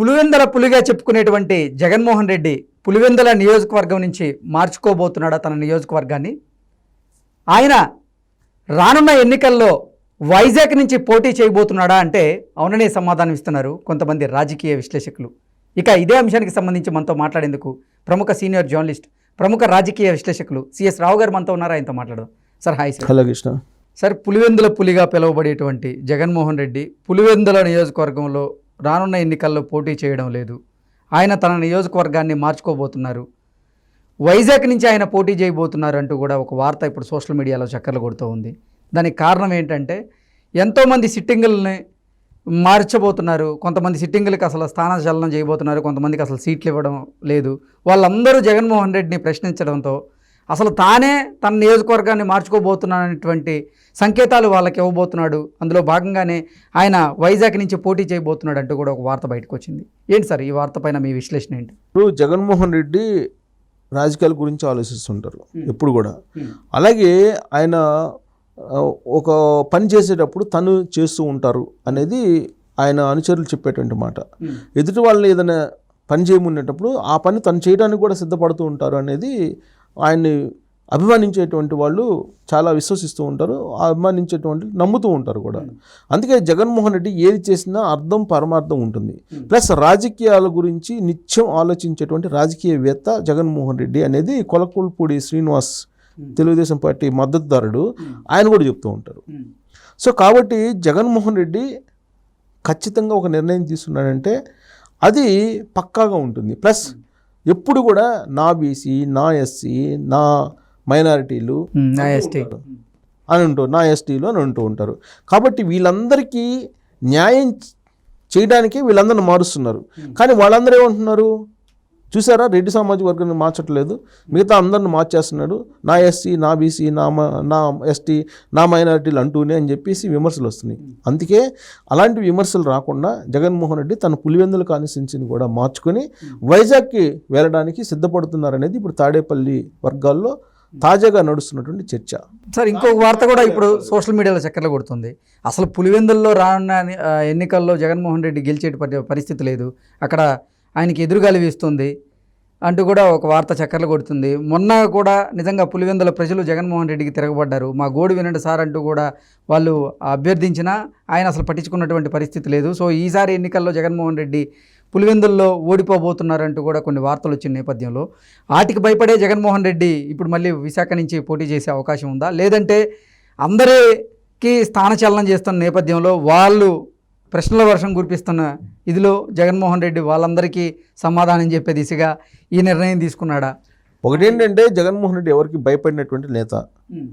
పులివెందల పులిగా చెప్పుకునేటువంటి జగన్మోహన్ రెడ్డి పులివెందల నియోజకవర్గం నుంచి మార్చుకోబోతున్నాడా తన నియోజకవర్గాన్ని? ఆయన రానున్న ఎన్నికల్లో వైజాగ్ నుంచి పోటీ చేయబోతున్నాడా అంటే అవుననే సమాధానం ఇస్తున్నారు కొంతమంది రాజకీయ విశ్లేషకులు. ఇక ఇదే అంశానికి సంబంధించి మనతో మాట్లాడేందుకు ప్రముఖ సీనియర్ జర్నలిస్ట్ ప్రముఖ రాజకీయ విశ్లేషకులు సిఎస్ రావు గారు మనతో ఉన్నారు? ఆయనతో మాట్లాడదాం. Sir hi sir. Hello Krishna. Sir Pulivendula పులిగా పిలువబడేటువంటి జగన్మోహన్ రెడ్డి పులివెందుల నియోజకవర్గంలో రానున్న ఎన్నికల్లో పోటీ చేయడం లేదు. ఆయన తన నియోజకవర్గాన్ని మార్చుకోబోతున్నారు. వైజాగ్ నుంచి ఆయన పోటీ చేయబోతున్నారు అంటూ కూడా ఒక వార్త ఇప్పుడు సోషల్ మీడియాలో చక్కర్లు కొడుతూ ఉంది. దానికి కారణం ఏంటంటే ఎంతోమంది సిట్టింగులని మార్చబోతున్నారు. కొంతమంది సిట్టింగులకి అసలు స్థానచలనం చేయబోతున్నారు. కొంతమందికి అసలు సీట్లు ఇవ్వడం లేదు. వాళ్ళందరూ జగన్మోహన్ రెడ్డిని ప్రశ్నించడంతో అసలు తానే తన నియోజకవర్గాన్ని మార్చుకోబోతున్నానటువంటి సంకేతాలు వాళ్ళకి ఇవ్వబోతున్నాడు. అందులో భాగంగానే ఆయన వైజాగ్ నుంచి పోటీ చేయబోతున్నాడు అంటూ కూడా ఒక వార్త బయటకు వచ్చింది. ఏంటి సార్ ఈ వార్త పైన మీ విశ్లేషణ ఏంటి? ఇప్పుడు జగన్మోహన్ రెడ్డి రాజకీయాల గురించి ఆలోచిస్తుంటారు ఎప్పుడు కూడా. అలాగే ఆయన ఒక పని చేసేటప్పుడు తను చేస్తూ ఉంటారు అనేది ఆయన అనుచరులు చెప్పేటువంటి మాట. ఎదుటి వాళ్ళని ఏదైనా పని చేయమునేటప్పుడు ఆ పని తను చేయడానికి కూడా సిద్ధపడుతూ ఉంటారు అనేది ఆయన్ని అభిమానించేటువంటి వాళ్ళు చాలా విశ్వసిస్తూ ఉంటారు అభిమానించేటువంటి నమ్ముతూ ఉంటారు కూడా. అందుకే జగన్మోహన్ రెడ్డి ఏది చేసినా అర్థం పరమార్థం ఉంటుంది. ప్లస్ రాజకీయాల గురించి నిత్యం ఆలోచించేటువంటి రాజకీయవేత్త జగన్మోహన్ రెడ్డి అనేది కొలకూల్పూడి శ్రీనివాస్ తెలుగుదేశం పార్టీ మద్దతుదారుడు. ఆయన కూడా చెప్తూ ఉంటారు. సో కాబట్టి జగన్మోహన్ రెడ్డి ఖచ్చితంగా ఒక నిర్ణయం తీసుకున్నాడంటే అది పక్కాగా ఉంటుంది. ప్లస్ ఎప్పుడు కూడా నా బీసీ నా ఎస్సీ నా మైనారిటీలు ఉమ్, నా ఎస్టీ అని ఉంటూ నా ఎస్టీలు అని ఉంటూ ఉంటారు. కాబట్టి వీళ్ళందరికీ న్యాయం చేయడానికి వీళ్ళందరిని మారుస్తున్నారు. కానీ వాళ్ళందరూ ఏమంటున్నారు? చూసారా రెడ్డి సామాజిక వర్గాన్ని మార్చట్లేదు. మిగతా అందరిని మార్చేస్తున్నాడు. నా ఎస్సీ నా బీసీ నా మ- నా ఎస్టీ నా మైనారిటీలు అంటూనే అని చెప్పేసి విమర్శలు వస్తున్నాయి. అందుకే అలాంటి విమర్శలు రాకుండా జగన్మోహన్ రెడ్డి తన పులివెందుల కాన్స్టిట్యున్సీని కూడా మార్చుకొని వైజాగ్కి వెళ్ళడానికి సిద్ధపడుతున్నారనేది ఇప్పుడు తాడేపల్లి వర్గాల్లో తాజాగా నడుస్తున్నటువంటి చర్చ. సార్ ఇంకొక వార్త కూడా ఇప్పుడు సోషల్ మీడియాలో చక్కర్లు కొడుతుంది. అసలు పులివెందుల్లో రానున్న ఎన్నికల్లో జగన్మోహన్ రెడ్డి గెలిచే పరిస్థితి లేదు. అక్కడ ఆయనకి ఎదురుగాలి వీస్తుంది అంటూ కూడా ఒక వార్త చక్కర్లు కొడుతుంది. మొన్న కూడా నిజంగా పులివెందుల ప్రజలు జగన్మోహన్ రెడ్డికి తిరగబడ్డారు. మా గోడు వినండి సార్ అంటూ కూడా వాళ్ళు అభ్యర్థించినా ఆయన అసలు పట్టించుకున్నటువంటి పరిస్థితి లేదు. సో ఈసారి ఎన్నికల్లో జగన్మోహన్ రెడ్డి పులివెందుల్లో ఓడిపోబోతున్నారంటూ కూడా కొన్ని వార్తలు వచ్చిన నేపథ్యంలో వాటికి భయపడే జగన్మోహన్ రెడ్డి ఇప్పుడు మళ్ళీ విశాఖ నుంచి పోటీ చేసే అవకాశం ఉందా? లేదంటే అందరికీ స్థానచలనం చేస్తున్న నేపథ్యంలో వాళ్ళు ప్రశ్నల వర్షం కురిపిస్తున్న ఇదిలో జగన్మోహన్ రెడ్డి వాళ్ళందరికీ సమాధానం చెప్పే దిశగా ఈ నిర్ణయం తీసుకున్నాడా? ఒకటేంటంటే జగన్మోహన్ రెడ్డి ఎవరికి భయపడినటువంటి నేత.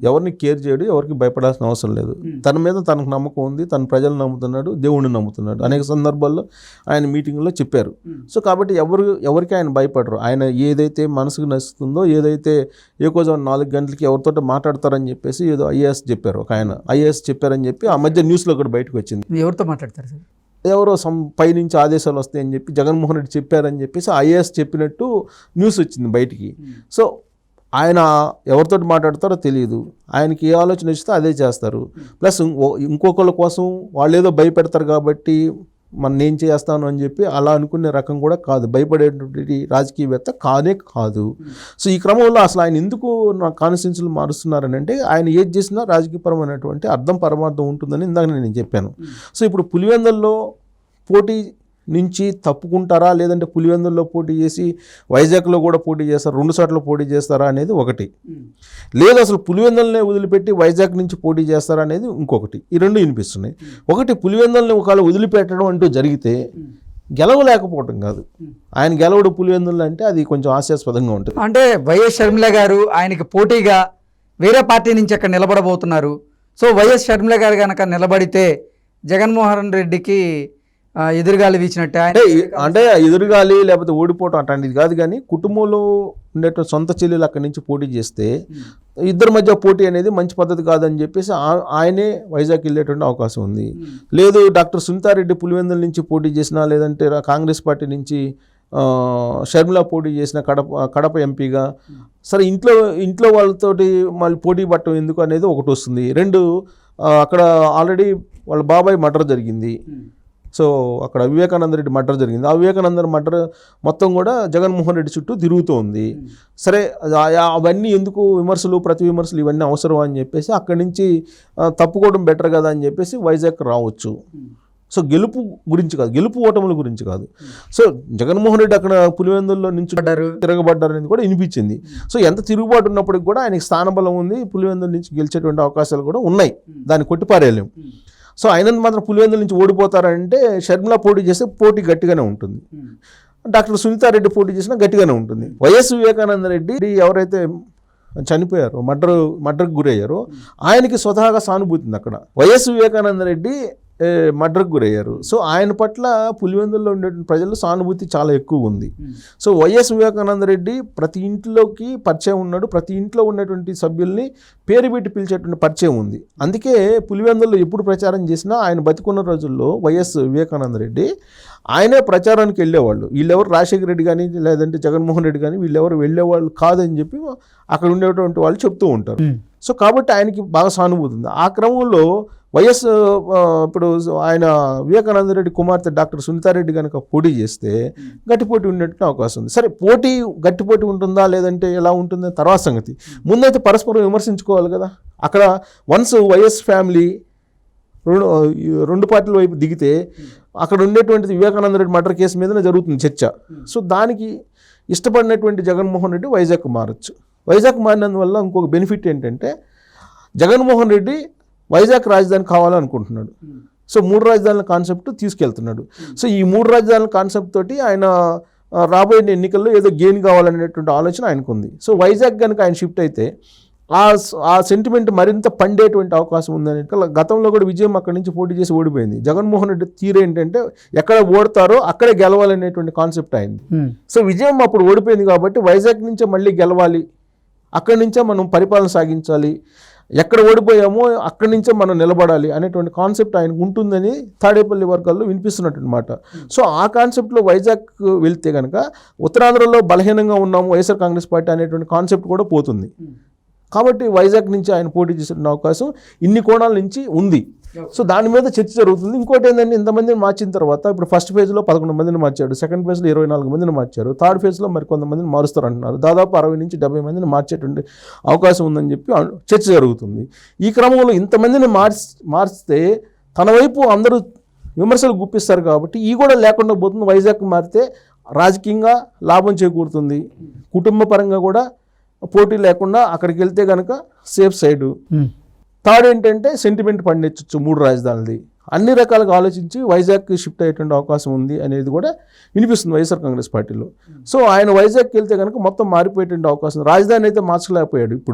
ఎవరిని కేర్ చేయడు ఎవరికి భయపడాల్సిన అవసరం లేదు. తన మీద తనకు నమ్మకం ఉంది తన ప్రజలు నమ్ముతున్నాడు దేవుడిని నమ్ముతున్నాడు. అనేక సందర్భాల్లో ఆయన మీటింగ్లో చెప్పారు. సో కాబట్టి ఎవరు ఎవరికి ఆయన భయపడరు. ఆయన ఏదైతే మనసుకు నచ్చుతుందో ఏదైతే ఏకోజం నాలుగు గంటలకి ఎవరితో మాట్లాడతారని చెప్పేసి ఏదో ఐఏఎస్ చెప్పారు. ఒక ఆయన ఐఏఎస్ చెప్పారని చెప్పి ఆ మధ్య న్యూస్లో కూడా బయటకు వచ్చింది. ఎవరితో మాట్లాడతారు సార్? ఎవరో సమ్ పైనుంచి ఆదేశాలు వస్తాయని చెప్పి జగన్మోహన్ రెడ్డి చెప్పారని చెప్పేసి ఐఏఎస్ చెప్పినట్టు న్యూస్ వచ్చింది బయటికి. సో ఆయన ఎవరితో మాట్లాడతారో తెలియదు ఆయనకి ఏ ఆలోచన ఇస్తే అదే చేస్తారు. ప్లస్ ఇంకో- ఇంకొకళ్ళ కోసం వాళ్ళు ఏదో భయపెడతారు కాబట్టి మన నేను చేస్తాను అని చెప్పి అలా అనుకునే రకం కూడా కాదు. భయపడేటువంటి రాజకీయవేత్త కాదే కాదు. సో ఈ క్రమంలో అసలు ఆయన ఎందుకు నా కాన్స్టిట్యూన్సీలు మారుస్తున్నారని అంటే ఆయన ఏది చేసినా రాజకీయపరమైనటువంటి అర్థం పరమార్థం ఉంటుందని ఇందాక నేను చెప్పాను. సో ఇప్పుడు పులివెందల్లో పోటీ నుంచి తప్పుకుంటారా? లేదంటే పులివెందుల్లో పోటీ చేసి వైజాగ్లో కూడా పోటీ చేస్తారా? రెండు చోట్ల పోటీ చేస్తారా అనేది ఒకటి. లేదు అసలు పులివెందులనే వదిలిపెట్టి వైజాగ్ నుంచి పోటీ చేస్తారా అనేది ఇంకొకటి. ఈ రెండు వినిపిస్తున్నాయి. ఒకటి పులివెందుల్ని ఒకవేళ వదిలిపెట్టడం అంటూ జరిగితే గెలవలేకపోవటం కాదు. ఆయన గెలవడు పులివెందులు అంటే అది కొంచెం హాస్యాస్పదంగా ఉంటుంది. అంటే వైఎస్ షర్మిల గారు ఆయనకి పోటీగా వేరే పార్టీ నుంచి అక్కడ నిలబడబోతున్నారు. సో వైఎస్ షర్మిల గారు కనుక నిలబడితే జగన్మోహన్ రెడ్డికి ఎదురుగాలి వీచినట్టే అంటే అంటే ఎదురుగాలి లేకపోతే ఓడిపోవటం అట్లాంటిది కాదు కానీ కుటుంబంలో ఉండేటువంటి సొంత చెల్లెలు అక్కడి నుంచి పోటీ చేస్తే ఇద్దరి మధ్య పోటీ అనేది మంచి పద్ధతి కాదని చెప్పేసి ఆయనే వైజాగ్ వెళ్ళేటువంటి అవకాశం ఉంది. లేదు డాక్టర్ సునీతారెడ్డి పులివెందుల నుంచి పోటీ చేసినా లేదంటే కాంగ్రెస్ పార్టీ నుంచి షర్మిల పోటీ చేసిన కడప కడప ఎంపీగా సరే ఇంట్లో ఇంట్లో వాళ్ళతోటి మళ్ళీ పోటీ పట్టడం ఎందుకు అనేది ఒకటి వస్తుంది. రెండు అక్కడ ఆల్రెడీ వాళ్ళ బాబాయ్ మర్డర్ జరిగింది. సో అక్కడ వివేకానంద రెడ్డి మర్డర్ జరిగింది. ఆ వివేకానంద మర్డర్ మొత్తం కూడా జగన్మోహన్ రెడ్డి చుట్టూ తిరుగుతూ ఉంది సరే అవన్నీ ఎందుకు విమర్శలు ప్రతి విమర్శలు ఇవన్నీ అవసరం అని చెప్పేసి అక్కడి నుంచి తప్పుకోవడం బెటర్ కదా అని చెప్పేసి వైజాగ్ రావచ్చు. సో గెలుపు గురించి కాదు గెలుపు ఓటముల గురించి కాదు. సో జగన్మోహన్ రెడ్డి అక్కడ పులివెందుల్లో నుంచి పడ్డారు. తిరగబడ్డారు అనేది కూడా వినిపించింది. సో ఎంత తిరుగుబాటు ఉన్నప్పటికి కూడా ఆయనకి స్థానబలం ఉంది పులివెందుల నుంచి గెలిచేటువంటి అవకాశాలు కూడా ఉన్నాయి. దాన్ని కొట్టిపారేయలేం సో ఆయన మాత్రం పులివెందుల నుంచి ఓడిపోతారంటే షర్మిల పోటీ చేస్తే పోటీ గట్టిగానే ఉంటుంది. డాక్టర్ సునీతారెడ్డి పోటీ చేసినా గట్టిగానే ఉంటుంది. వైఎస్ వివేకానంద రెడ్డి ఎవరైతే చనిపోయారో మర్డర్ మర్డర్కి గురయ్యారో ఆయనకి స్వతహాగా సానుభూతి ఉంది అక్కడ. వైఎస్ వివేకానంద రెడ్డి మర్డర్కి గురయ్యారు. సో ఆయన పట్ల పులివెందుల్లో ఉండే ప్రజల్లో సానుభూతి చాలా ఎక్కువ ఉంది. సో వైఎస్ వివేకానంద రెడ్డి ప్రతి ఇంట్లోకి పరిచయం ఉన్నాడు. ప్రతి ఇంట్లో ఉన్నటువంటి సభ్యుల్ని పేరు పెట్టి పిలిచేటువంటి పరిచయం ఉంది. అందుకే పులివెందుల్లో ఎప్పుడు ప్రచారం చేసినా ఆయన బతికున్న రోజుల్లో వైఎస్ వివేకానంద రెడ్డి ఆయనే ప్రచారానికి వెళ్ళేవాళ్ళు. వీళ్ళెవరు రాజశేఖర రెడ్డి కానీ లేదంటే జగన్మోహన్ రెడ్డి కానీ వీళ్ళెవరు వెళ్ళేవాళ్ళు కాదని చెప్పి అక్కడ ఉండేటువంటి వాళ్ళు చెప్తూ ఉంటారు. సో కాబట్టి ఆయనకి బాగా సానుభూతి ఉంది. ఆ క్రమంలో వైఎస్ ఇప్పుడు ఆయన వివేకానంద రెడ్డి కుమార్తె డాక్టర్ సునీతారెడ్డి కనుక పోటీ చేస్తే గట్టి పోటీ అవకాశం ఉంది. సరే పోటీ గట్టి పోటీ ఉంటుందా లేదంటే ఎలా ఉంటుందో తర్వాత సంగతి. ముందైతే పరస్పరం విమర్శించుకోవాలి కదా. అక్కడ వన్స్ వైఎస్ ఫ్యామిలీ రెండు రెండు పార్టీల వైపు దిగితే అక్కడ ఉండేటువంటి వివేకానంద రెడ్డి మర్డర్ కేసు మీదనే జరుగుతుంది చర్చ. సో దానికి ఇష్టపడినటువంటి జగన్మోహన్ రెడ్డి వైజాగ్ మారచ్చు. వైజాగ్ మారినందువల్ల ఇంకొక బెనిఫిట్ ఏంటంటే జగన్మోహన్ రెడ్డి వైజాగ్ రాజధాని కావాలనుకుంటున్నాడు. సో మూడు రాజధానుల కాన్సెప్ట్ తీసుకెళ్తున్నాడు. సో ఈ మూడు రాజధానుల కాన్సెప్ట్ తోటి ఆయన రాబోయే ఎన్నికల్లో ఏదో గెయిన్ కావాలనేటువంటి ఆలోచన ఆయనకు ఉంది సో వైజాగ్ కనుక ఆయన షిఫ్ట్ అయితే ఆ ఆ సెంటిమెంట్ మరింత పండేటువంటి అవకాశం ఉందని గతంలో కూడా విజయం అక్కడి నుంచి పోటీ చేసి ఓడిపోయింది. జగన్మోహన్ రెడ్డి తీరు ఏంటంటే ఎక్కడ ఓడతారో అక్కడే గెలవాలనేటువంటి కాన్సెప్ట్ అయింది సో విజయం అప్పుడు ఓడిపోయింది కాబట్టి వైజాగ్ నుంచే మళ్ళీ గెలవాలి అక్కడి నుంచే మనం పరిపాలన సాగించాలి. ఎక్కడ ఓడిపోయామో అక్కడి నుంచే మనం నిలబడాలి అనేటువంటి కాన్సెప్ట్ ఆయనకు ఉంటుందని తాడేపల్లి వర్గాల్లో వినిపిస్తున్నట్టు అనమాట సో ఆ కాన్సెప్ట్లో వైజాగ్ వెళ్తే కనుక ఉత్తరాంధ్రలో బలహీనంగా ఉన్నాము వైఎస్ఆర్ కాంగ్రెస్ పార్టీ అనేటువంటి కాన్సెప్ట్ కూడా పోతుంది. కాబట్టి వైజాగ్ నుంచి ఆయన పోటీ చేసే అవకాశం ఇన్ని కోణాల నుంచి ఉంది. సో దాని మీద చర్చ జరుగుతుంది. ఇంకోటి ఏంటంటే ఇంతమందిని మార్చిన తర్వాత ఇప్పుడు ఫస్ట్ ఫేజ్లో పదకొండు మందిని మార్చాడు సెకండ్ ఫేజ్లో ఇరవై నాలుగు మందిని మార్చారు. థర్డ్ ఫేజ్లో మరి కొంతమందిని మారుస్తారు అంటున్నారు దాదాపు అరవై నుంచి డెబ్బై మందిని మార్చేటువంటి అవకాశం ఉందని చెప్పి చర్చ జరుగుతుంది. ఈ క్రమంలో ఇంతమందిని మార్చి మార్చితే తన వైపు అందరూ విమర్శలు గుప్పిస్తారు కాబట్టి ఈ కూడా లేకుండా పోతుంది. వైజాగ్ మారితే రాజకీయంగా లాభం చేకూరుతుంది. కుటుంబ పరంగా కూడా పోటీ లేకుండా అక్కడికి వెళ్తే కనుక సేఫ్ సైడు థర్డ్ ఏంటంటే సెంటిమెంట్ పండించవచ్చు మూడు రాజధానులది. అన్ని రకాలుగా ఆలోచించి వైజాగ్కి షిఫ్ట్ అయ్యేటువంటి అవకాశం ఉంది అనేది కూడా వినిపిస్తుంది వైఎస్ఆర్ కాంగ్రెస్ పార్టీలో. సో ఆయన వైజాగ్కి వెళ్తే కనుక మొత్తం మారిపోయేటువంటి అవకాశం రాజధాని అయితే మార్చలేకపోయాడు ఇప్పుడు.